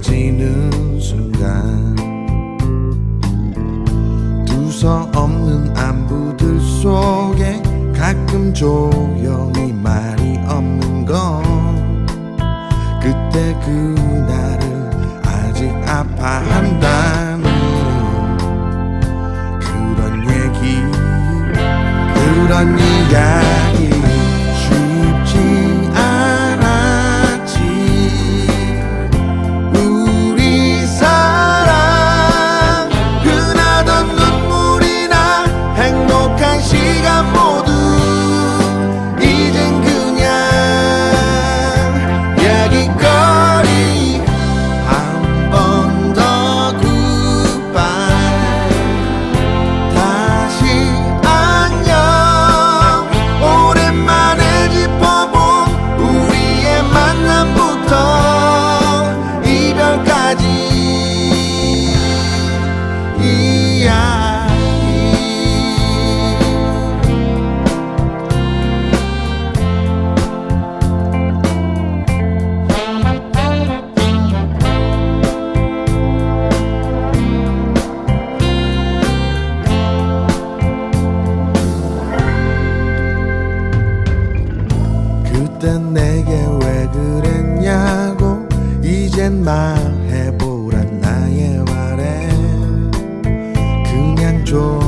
지는 순간. 두서 없는 안부들 속에 가끔 조 왜 그랬냐고 이젠 말해보란 나의 말에 그냥 좀